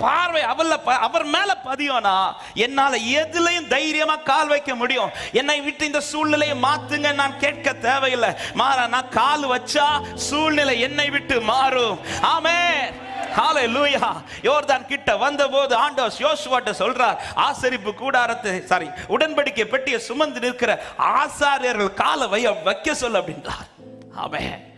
பார்வை அவல்ல அவர் மேல பதியோனா என்னால எதுலயும் தைரியமா கால் வைக்க முடியும்? என்னை விட்டு இந்த சூழ்நிலையை மாத்துங்க நான் கேட்க தேவையில்லை. மாறா நான் கால் வச்சா சூழ்நிலை என்னை விட்டு மாறும். ஆமே ஆமென். லூயா யோர்தான் கிட்ட வந்தபோது ஆண்டோஸ் யோசுவாட்ட சொல்றார் ஆசரிப்பு கூடாரத்தை சாரி உடன்படிக்கை பெட்டியை சுமந்து நிற்கிற ஆசாரியர்கள் காலை வைய வைக்க சொல்ல அப்படின்றார். ஆமே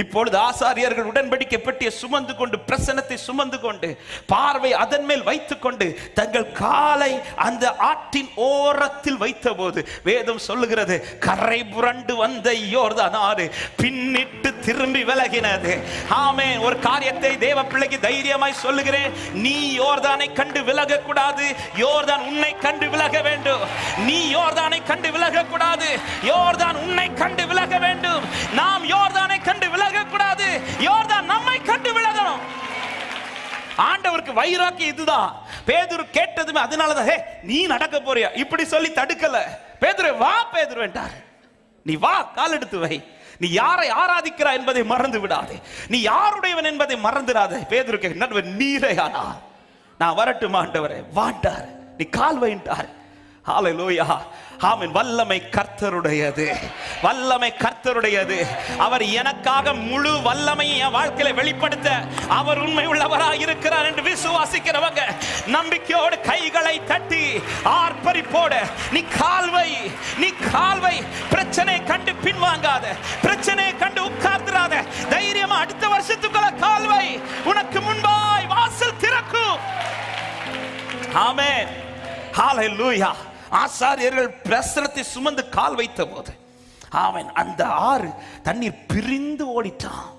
இப்பொழுது ஆசாரியர்கள் உடன்படிக்கை பெட்டியை சுமந்து கொண்டு பிரசனத்தை சுமந்து கொண்டு பார்வை அதன் மேல் வைத்துக் கொண்டு தங்கள் காலை அந்த ஆற்றின் ஓரத்தில் வைத்தபோது வேதம் சொல்லுகிறது கரை புரண்டு வந்த யோர்தான் ஆறு பின்னிட்டு திரும்பி விலகினது. ஆமே ஒரு காரியத்தை தேவ பிள்ளைக்கு தைரியமாய் சொல்லுகிறேன். நீ யோர்தானை கண்டு விலக கூடாது யோர்தான் உன்னை கண்டு விலக வேண்டும். நீ யோர்தானை கண்டு விலக கூடாது யோர்தான் உன்னை கண்டு விலக வேண்டும். நாம் யோர்தானை கண்டு விலக கூடாது யோர்தான் நம்மை கண்டு விலகணும். ஆண்டவருக்கு வைராக்கி இதுதான். பேதுரு கேட்டதுமே அதனாலதான் ஹே நீ நடக்க போறியா? இப்படி சொல்லி தடுக்கல. பேதுரு வா பேதுரு வேண்டார் நீ வா கால் எடுத்து வை. நீ யாரை ஆராதிக்கிறாய் என்பதை மறந்து விடாதே. நீ யாருடையவன் என்பதை மறந்துடாதே. பேதுரு கேட்க நீரையானா நான் வரட்டும் ஆண்டவரே? வாண்டார் நீ கால் வைண்டார் ஹalleluya ஆமென். வல்லமை கர்த்தருடையது. வல்லமை கர்த்தருடையது. அவர் எனக்காக முழு வல்லமையை என் வாழ்க்கையில வெளிப்படுத்த அவர் உண்மை உள்ளவராக இருக்கிறார் என்று விசுவாசிக்கிறவங்க நம்பிக்கையோடு கைகளை தட்டி ஆர்ப்பரிப்போட நீ கால்வை நீ கால்வை பிரச்சனை கண்டு பின்வாங்காத பிரச்சனை கண்டு உட்கார்ந்துடாத தைரியமா அடுத்த வருஷத்துக்குள்ள கால்வை உனக்கு முன்பாய் வாசல் திறக்கும். ஆமென். லூயா ஆசாரியர்கள் பிரசனத்தை சுமந்து கால் வைத்த போது ஆமென் அந்த ஆறு தண்ணீர் பிரிந்து ஓடிட்டான்.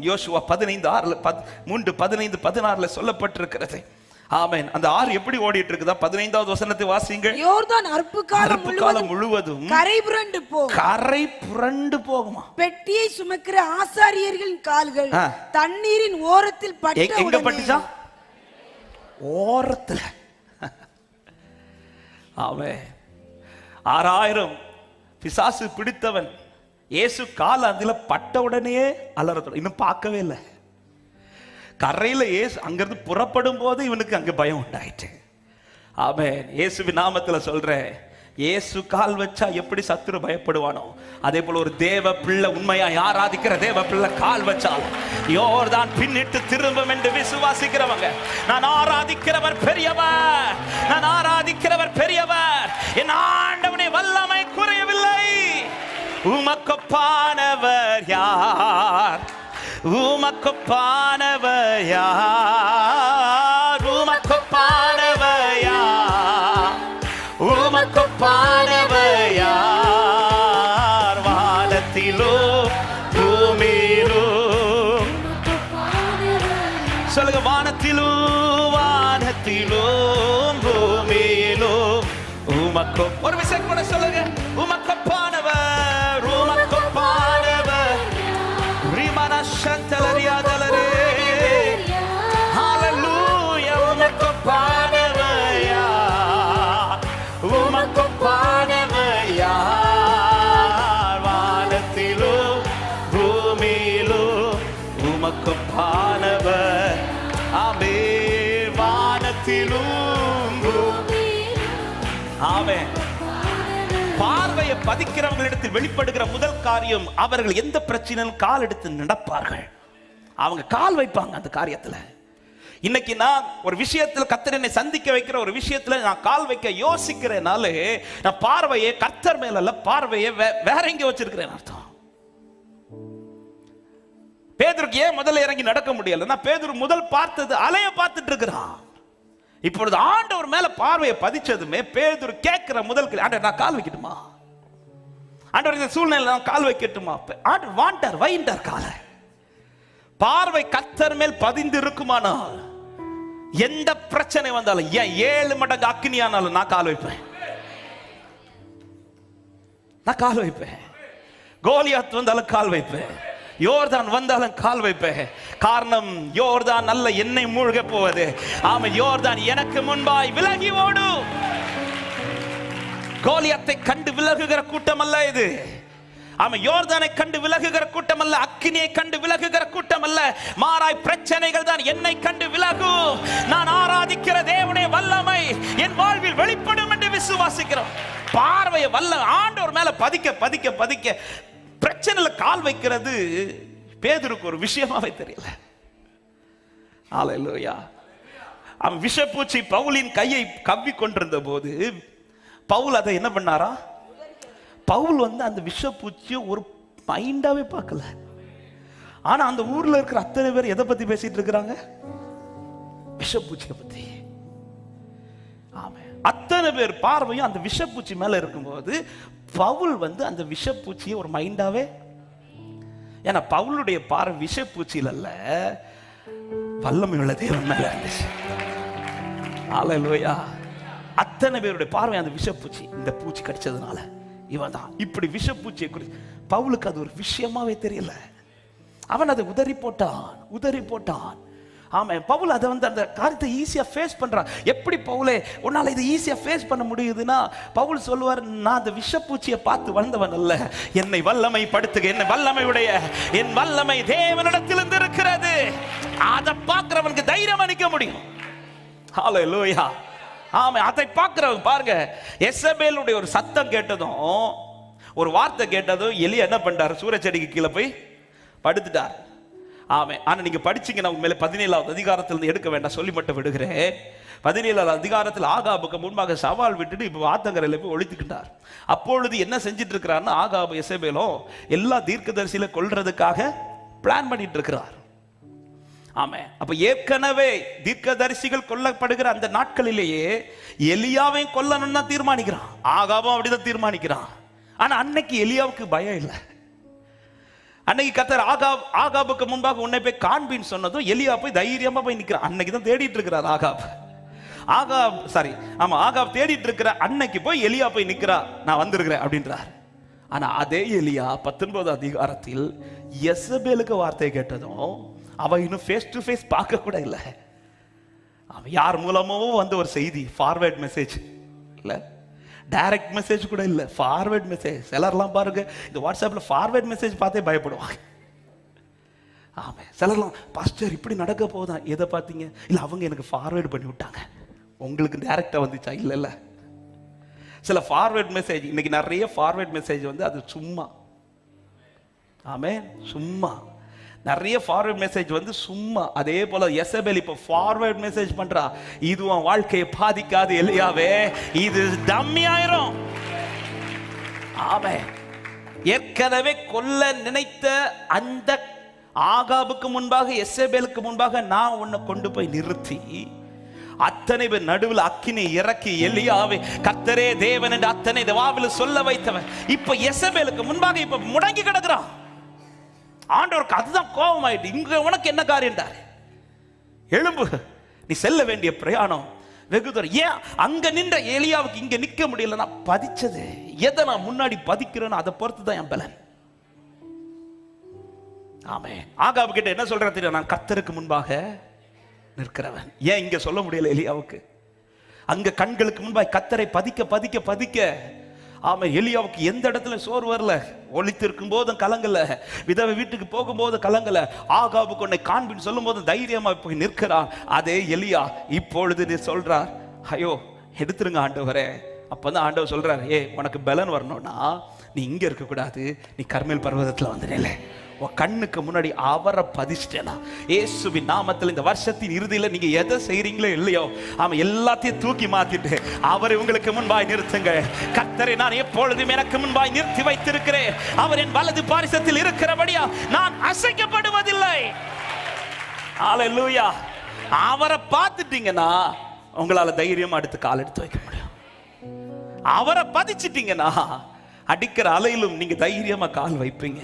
யோசுவா பதினைந்து ஆறுல பத் மூன்று பதினைந்து பதினாறுல சொல்லப்பட்டிருக்கிறது. ஆமென் அந்த ஆறு எப்படி ஓடிட்டு இருக்குதா பதினைந்தாவது வசனத்தை வாசிங்க யோர்தான் அற்பு காலம் முழுவதும் கரை புரண்டு போகும் கரை புரண்டு போகுமா? பெட்டியை சுமக்கிற ஆசாரியர்களின் கால்கள். தண்ணீரின் ஓரத்தில் பட்ட எங்க- பட்டுச்சா? ஓரத்துல. ஆமே ஆறாயிரம் பிசாசு பிடித்தவன் இயேசு கால் அதில் பட்ட உடனே அலறத்தோட இன்னும் பார்க்கவே இல்லை. கரையில் ஏசு அங்கிருந்து புறப்படும் போது இவனுக்கு அங்கே பயம் உண்டாயிட்டு ஆமே இயேசுவி நாமத்தில் சொல்கிறேன் ஏசு கால் வச்சா எப்படி சத்துரு பயப்படுவானோ? அதே போல ஒரு தேவ பிள்ளை உண்மையா யாராதிக்கிற தேவ பிள்ளை கால் வச்சால் யோர்தான் பின்னிட்டு திரும்பும் என்று விசுவாசிக்கிறவங்க நான் ஆராதிக்கிறவர் பெரியவர். நான் ஆராதிக்கிறவர் பெரியவர். என் ஆண்டவனை வல்லமை குறையவில்லை. உமக்கொப்பானவர் யார்? உமக்கொப்பானவர் யார்? உமக்கொப்பானவர் யார்? உமக்கொப்பானவர் யார்? வானத்திலோ சொல்லுங்க வானத்திலும் வானத்திலும் பூமியிலும் உமக்கும். ஒரு விஷயம் கூட சொல்லுங்க. பார்வையை பதிக்கிறவங்களிடத்தில் வெளிப்படுகிற முதல் காரியம் அவர்கள் எந்த பிரச்சனையும் கால் எடுத்து நடப்பார்கள். அவங்க கால் வைப்பாங்க அந்த காரியத்துல. இன்னைக்கு நான் ஒரு விஷயத்துல கத்தர் என்னை சந்திக்க வைக்கிற ஒரு விஷயத்துல நான் கால் வைக்க யோசிக்கிறேனாலே நான் பார்வையை கத்தர் மேல அல்ல பார்வையை வேற எங்க வச்சிருக்கிறேன் அர்த்தம். பேதருக்கு ஏன் முதல்ல இறங்கி நடக்க முடியல? நான் பேதுரு முதல் பார்த்தது அலைய பார்த்துட்டு இருக்கிறான். இப்பொழுது ஆண்டவர் மேல பார்வையை பதிச்சதுமே பேதூர் கேட்கிற முதல் கேள்வி, ஆண்டவர் நான் கால் வைக்கட்டுமா? ஆண்டவர் இந்த சூழ்நிலை நான் கால் வைக்கட்டுமா ஆண்டவர் வாண்டர் வைண்டர் காலை. பார்வை கத்தர் மேல் பதிந்து இருக்குமானால் எந்த பிரச்சனை வந்தாலும் ஏன் ஏழு மடங்கு அக்னியானாலும் நான் கால் வைப்பேன். நான் கால் வைப்பேன். கோலியாத் வந்தாலும் கால் வைப்பேன். யோர்தான் வந்தாலும் கால் வைப்பேன். காரணம் யோர்தான் நல்ல எண்ணெய் மூழ்க போவது. ஆமா யோர்தான் எனக்கு முன்பாய் விலகி ஓடும். கோலியத்தை கண்டு விலகுகிற கூட்டம் அல்ல இது. அவன் யோர்தானை கண்டு விலகுகிற கூட்டம் அல்ல அக்கினியை கண்டு விலகுகிற கூட்டம் அல்ல மாறாய் பிரச்சனைகள் தான் என்னை கண்டு விலகும். நான் ஆராதிக்கிற தேவனுடைய வல்லமை. என் வாழ்வில் வெளிப்படும் என்று விசுவாசிக்கிறோம். பார்வையை வல்ல ஆண்டோர் மேல பதிக்க பதிக்க பதிக்க பிரச்சனையில கால் வைக்கிறது. பேதருக்கு ஒரு விஷயமாவே தெரியல. ஆலையிலோயா அவன் விஷப்பூச்சி பவுலின் கையை கவ்வி கொண்டிருந்த போது பவுல் அதை என்ன பண்ணாரா? பவுல் வந்து அந்த விஷப்பூச்சியை ஒரு மைண்டாவே பார்க்கல. ஆனா அந்த ஊர்ல இருக்கிற அத்தனை பேர் எதை பத்தி பேசிட்டு இருக்கிறாங்க? விஷப்பூச்சியை பத்தி. ஆமா அத்தனை பேர் பார்வையும் அந்த விஷப்பூச்சி மேல இருக்கும்போது பவுல் வந்து அந்த விஷப்பூச்சியை ஒரு மைண்டாவே ஏன்னா பவுலுடைய பார்வை விஷப்பூச்சியில் அல்ல. வல்லமை உள்ள தேவன் மேல இருந்துச்சு. ஆலையா அத்தனை பேருடைய பார்வை அந்த விஷப்பூச்சி இந்த பூச்சி கடிச்சதுனால. இவன் தான் இப்படி விஷப்பூச்சியை குறித்து பவுலுக்கு அது ஒரு விஷயமாவே தெரியல. அவன் அதை உதறி போட்டான் உதறி போட்டான். ஆமா பவுல் அதை வந்து அந்த காரியத்தை ஈஸியா ஃபேஸ் பண்றான். எப்படி பவுலே உன்னால இதை ஈஸியா ஃபேஸ் பண்ண முடியுதுன்னா பவுல் சொல்லுவார் நான் அந்த விஷப்பூச்சியை பார்த்து வந்தவன் அல்ல. என்னை வல்லமை படுத்துக என்னை வல்லமையுடைய. என் வல்லமை தேவனிடத்திலிருந்து இருக்கிறது. அதை பார்க்குறவனுக்கு தைரியம் அளிக்க முடியும். ஹalleluya ஆமாம் அதை பார்க்குறவங்க பாருங்க எஸ்எபேலுடைய ஒரு சத்தம் கேட்டதும் ஒரு வார்த்தை கேட்டதும் எலி என்ன பண்ணுறாரு சூரச்செடிக்கு கீழே போய் படுத்துட்டார். ஆமாம் ஆனால் நீங்கள் படிச்சிங்கன்னா உங்கள் மேலே பதினேழாவது அதிகாரத்திலிருந்து எடுக்க வேண்டாம் சொல்லி மட்டும் விடுகிறேன். பதினேழாவது அதிகாரத்தில் ஆகாபுக்கு முன்பாக சவால் விட்டுட்டு இப்போ ஆத்தங்கரையில் போய் ஒழித்துக்கிட்டார். அப்பொழுது என்ன செஞ்சிட்டு இருக்கிறாருன்னு ஆகாபு எசபேலும் எல்லா தீர்க்கதரிசியில கொள்றதுக்காக பிளான் பண்ணிட்டு இருக்கிறார். ஆமே அப்ப ஏற்கனவே தீர்க்கதரிசிகள் கொல்லப்படுகிற அந்த நாட்களிலேயே எலியாவையும் கொல்லணும்னு தான் தீர்மானிக்கிறான். ஆகாவும் அப்படிதான் தீர்மானிக்கிறான். ஆனா அன்னைக்கு எலியாவுக்கு பயம் இல்லை. அன்னைக்கு கத்தர் ஆகாப் ஆகாபுக்கு முன்பாக உன்னை போய் காண்பின்னு சொன்னதும் எலியா போய் தைரியமா போய் நிக்கிறான். அன்னைக்கு தான் தேடிட்டு இருக்கிறார் ஆகாப். ஆகாப் சாரி ஆமா ஆகாப் தேடிட்டு இருக்கிற அன்னைக்கு போய் எலியா போய் நிக்கிறா. நான் வந்திருக்கிறேன் அப்படின்றார். ஆனா அதே எலியா பத்தொன்பது அதிகாரத்தில் எசபேலுக்கு வார்த்தை கேட்டதும் அவன் இன்னும் ஃபேஸ் டு ஃபேஸ் பார்க்க கூட இல்லை. அவன் யார் மூலமோ வந்த ஒரு செய்தி ஃபார்வேர்ட் மெசேஜ் இல்லை? டைரக்ட் மெசேஜ் கூட இல்லை. ஃபார்வேர்ட் மெசேஜ் எல்லாரெல்லாம் பாருங்க இந்த வாட்ஸ்அப்பில் ஃபார்வேர்ட் மெசேஜ் பார்த்தே பயப்படுவாங்க. ஆமாம் சிலர்லாம் பாஸ்டர் இப்படி நடக்க போதா? எதை பார்த்தீங்க? இல்லை அவங்க எனக்கு ஃபார்வேர்ட் பண்ணி விட்டாங்க. உங்களுக்கு டேரெக்டாக வந்துச்சா? இல்லை இல்லை. சில ஃபார்வேர்ட் மெசேஜ் இன்னைக்கு நிறைய ஃபார்வேர்ட் மெசேஜ் வந்து அது சும்மா. ஆமே சும்மா. நிறைய ஃபார்வர்ட் மெசேஜ் வந்து சும்மா அதே போல எசபெல் இப்போ ஃபார்வர்ட் மெசேஜ் பண்றா. இது உன் வாழ்க்கையை பாதிக்காது இல்லையாவே இது டம்மி ஆயிரும். ஆமே ஏற்கனவே கொல்ல நினைத்த அந்த ஆகாபுக்கு முன்பாக எசபேலுக்கு முன்பாக நான் உன்னை கொண்டு போய் நிறுத்தி அத்தனை பேர் நடுவில் அக்கினி இறக்கி எலியாவே கத்தரே தேவன் என்று அத்தனை வாவில் சொல்ல வைத்தவன். இப்ப எசபேலுக்கு முன்பாக இப்ப முடங்கி கிடக்குறான். ஆண்டவருக்கு அதுதான் கோபம் ஆயிட்டு இங்க உனக்கு என்ன காரியம்டாரு? எழும்பு. நீ செல்ல வேண்டிய பிரயாணம் வெகு தூரம். ஏன் அங்க நின்ற எலியாவுக்கு இங்க நிக்க முடியல நான் பதிச்சது. எதை நான் முன்னாடி பதிக்கிறேன்னு அதை பொறுத்து தான் என் பலன். ஆமே. ஆகாபு கிட்ட என்ன சொல்ற தெரியும்? நான் கத்தருக்கு முன்பாக நிற்கிறவன். ஏன் இங்க சொல்ல முடியல எலியாவுக்கு? அங்க கண்களுக்கு முன்பாக கத்தரை பதிக்க பதிக்க பதிக்க ஆமாம் எலியாவுக்கு எந்த இடத்துல சோறு வரல? ஒளித்திருக்கும் போதும் கலங்கல. விதவை வீட்டுக்கு போகும்போது கலங்கல. ஆகாவுக்கு உன்னை காண்பின்னு சொல்லும் போது தைரியமா போய் நிற்கிறான். அதே எலியா இப்பொழுது நீ சொல்றார் ஐயோ எடுத்துருங்க ஆண்டவரே. அப்பதான் ஆண்டவர் சொல்றார் ஏ உனக்கு பலன் வரணும்னா நீ இங்கே இருக்கக்கூடாது. நீ கர்மேல் பர்வதத்துல வந்துடல உன் கண்ணுக்கு முன்னாடி அவரை பதிச்சிட்டேனா? ஏசுவின் நாமத்தில் இந்த வருஷத்தின் இறுதியில நீங்க எதை செய்றீங்களோ இல்லையோ அவன் எல்லாத்தையும் தூக்கி மாத்திட்டு அவரை உங்களுக்கு முன்பாய் நிறுத்துங்க. கத்தரை நான் எப்பொழுதும் எனக்கு முன்பாய் நிறுத்தி வைத்திருக்கிறேன். அவர் என் வலது பாரிசத்தில் இருக்கிறபடியா நான் அசைக்கப்படுவதில்லை. ஹalleluya அவரை பார்த்துட்டீங்கன்னா உங்களால தைரியமா அடுத்து கால் எடுத்து வைக்க முடியும். அவரை பதிச்சிட்டீங்கன்னா அடிக்கிற அலையிலும் நீங்க தைரியமா கால் வைப்பீங்க.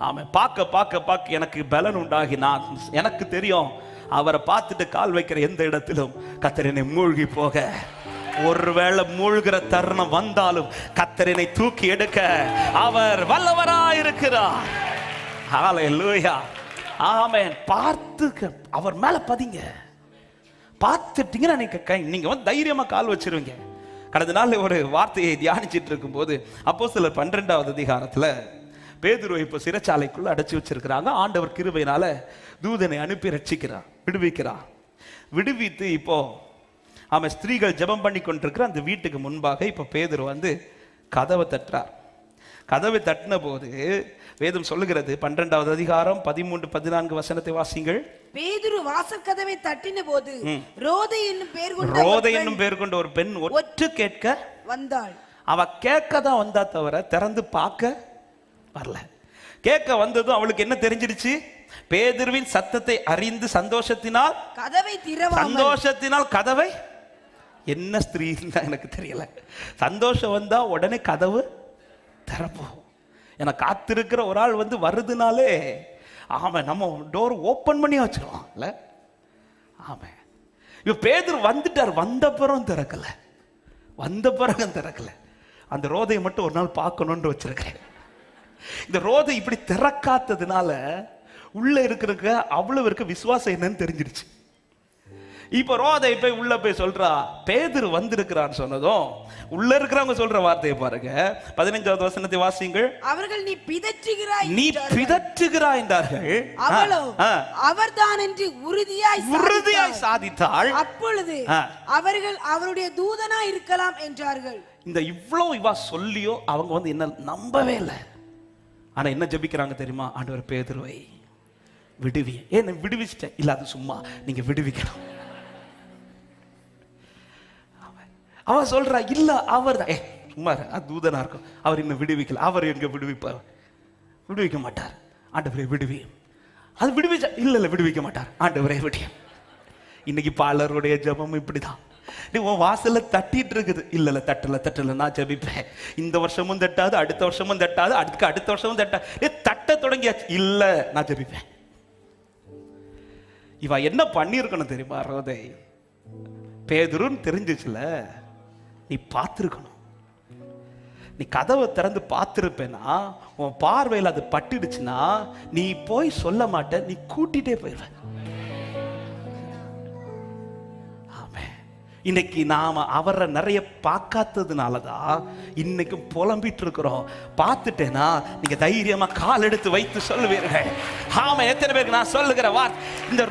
அவன் பார்க்க பார்க்க பார்க்க எனக்கு பலன் உண்டாகி நான் எனக்கு தெரியும் அவரை பார்த்துட்டு கால் வைக்கிற எந்த இடத்திலும் கத்தரினை மூழ்கி போக. ஒருவேளை மூழ்கிற தருணம் வந்தாலும் கத்தரினை தூக்கி எடுக்க அவர் வல்லவராயிருக்கிறார் லூயா ஆமென். பார்த்து அவர் மேல பதிங்க. பார்த்துட்டீங்கன்னா நீங்க கை நீங்க வந்து தைரியமா கால் வச்சிருவீங்க. கடந்த நாள் ஒரு வார்த்தையை தியானிச்சிட்டு இருக்கும்போது அப்போ சிலர் பன்னிரெண்டாவது அதிகாரத்துல பேதுருவை இப்போ சிறைச்சாலைக்குள்ள அடைச்சி வச்சிருக்கிறாங்க. ஆண்டவர் கிருபையினால தூதனை அனுப்பி ரட்சிக்கிறார் விடுவிக்கிறார். விடுவித்து இப்போ ஆமா ஸ்திரீகள் ஜெபம் பண்ணி கொண்டிருக்கிற அந்த வீட்டுக்கு முன்பாக இப்ப பேதுரு வந்து கதவை தட்டுறார். கதவை தட்டின போது வேதம் சொல்லுகிறது பன்னிரெண்டாவது அதிகாரம் பதிமூன்று பதினான்கு வசனத்தை வாசிங்கள் பேதுரு வாசல் கதவை தட்டின போது ரோதை என்னும் பேர் கொண்ட ரோதை பெண் என்னும் பேர் கொண்ட ஒரு பெண் ஒற்று கேட்க வந்தாள். அவ கேட்க தான் வந்தா தவிர திறந்து பார்க்க வரல. கேட்க வந்ததும் அவளுக்கு என்ன தெரிஞ்சிடுச்சு? பேதுருவின் சத்தத்தை அறிந்து சந்தோஷத்தினால் கதவை சந்தோஷத்தினால் கதவை? என்ன ஸ்திரீ எனக்கு தெரியல. சந்தோஷம் வந்தா உடனே கதவு திறப்போம் ஏன்னா காத்திருக்கிற ஒரு ஆள் வந்து வருதுனாலே ஆமா நம்ம டோர் ஓப்பன் பண்ணி வச்சிருவோம் இல்ல? ஆமா இப்ப பேதுரு வந்துட்டார் வந்த பிறகும் திறக்கல. வந்த பிறகும் திறக்கல. அந்த ரோதையை மட்டும் ஒரு நாள் பார்க்கணும்னு வச்சிருக்கேன் இந்த ரோதை இப்படி திறக்காததுனால உள்ள இருக்கிறவங்க அவ்வளவு இருக்க விசுவாசம் என்னன்னு தெரிஞ்சிருச்சு இப்ப ரோதை போய் உள்ள போய் சொல்றா பேதுரு வந்திருக்கிறான்னு சொன்னதும் உள்ள இருக்கிறவங்க சொல்ற வார்த்தையை பாருங்க பதினஞ்சாவது வசனத்தை வாசியுங்கள் அவர்கள் நீ பிதற்றுகிறாய் நீ. பிதற்றுகிறாய் என்றார்கள் ஆ. அவர்தான் என்று உறுதியாய் உறுதியாய் சாதித்தாள். அப்பொழுது. அவர்கள் அவருடைய தூதனா இருக்கலாம் என்றார்கள் இந்த இவ்வளவு இவா சொல்லியோ அவங்க வந்து என்ன நம்பவே இல்லை ஆனால் என்ன ஜபிக்கிறாங்க தெரியுமா? ஆண்டவர் பேதுருவை விடுவி ஏன் விடுவிச்சிட்டேன்? இல்லை அது சும்மா. நீங்க விடுவிக்கணும். அவன் சொல்றா இல்ல அவர் தான் ஏ சும்மா தூதனா இருக்கும். அவர் இன்னும் விடுவிக்கல. அவர் எங்க விடுவிப்பார்? விடுவிக்க மாட்டார். ஆண்டவரை விடுவி அது விடுவிச்சா இல்ல இல்ல விடுவிக்க மாட்டார். ஆண்டவரை விடியும் இன்னைக்கு பாலருடைய ஜபம் இப்படிதான். நீ உன் வாசல்ல தட்டிட்டு இருக்குது. இல்ல இல்ல தட்டல தட்டல நான் ஜபிப்பேன். இந்த வருஷமும் தட்டாது அடுத்த வருஷமும் தட்டாது அதுக்கு அடுத்த வருஷமும் தட்டா தட்ட தொடங்கியாச்சு. இல்ல நான் ஜபிப்பேன். இவ என்ன பண்ணியிருக்கணும் தெரியுமா ரோதை? பேதுருன்னு தெரிஞ்சிச்சுல. நீ பார்த்துருக்கணும். நீ கதவை திறந்து பார்த்துருப்பேனா? உன் பார்வையில் அது பட்டுடுச்சுன்னா நீ போய் சொல்ல மாட்ட நீ கூட்டிட்டே போயிடுவேன் இன்னைக்கு நாம அவரை நிறைய பார்க்காததுனால தான் இன்னைக்கும் புலம்பிட்டு இருக்கிறோம் பார்த்துட்டேன்னா நீங்க தைரியமா கால் எடுத்து வைத்து சொல்லுவீர்கள். ஆமா எத்தனை பேருக்கு நான் சொல்லுகிற வார்த்தை இந்த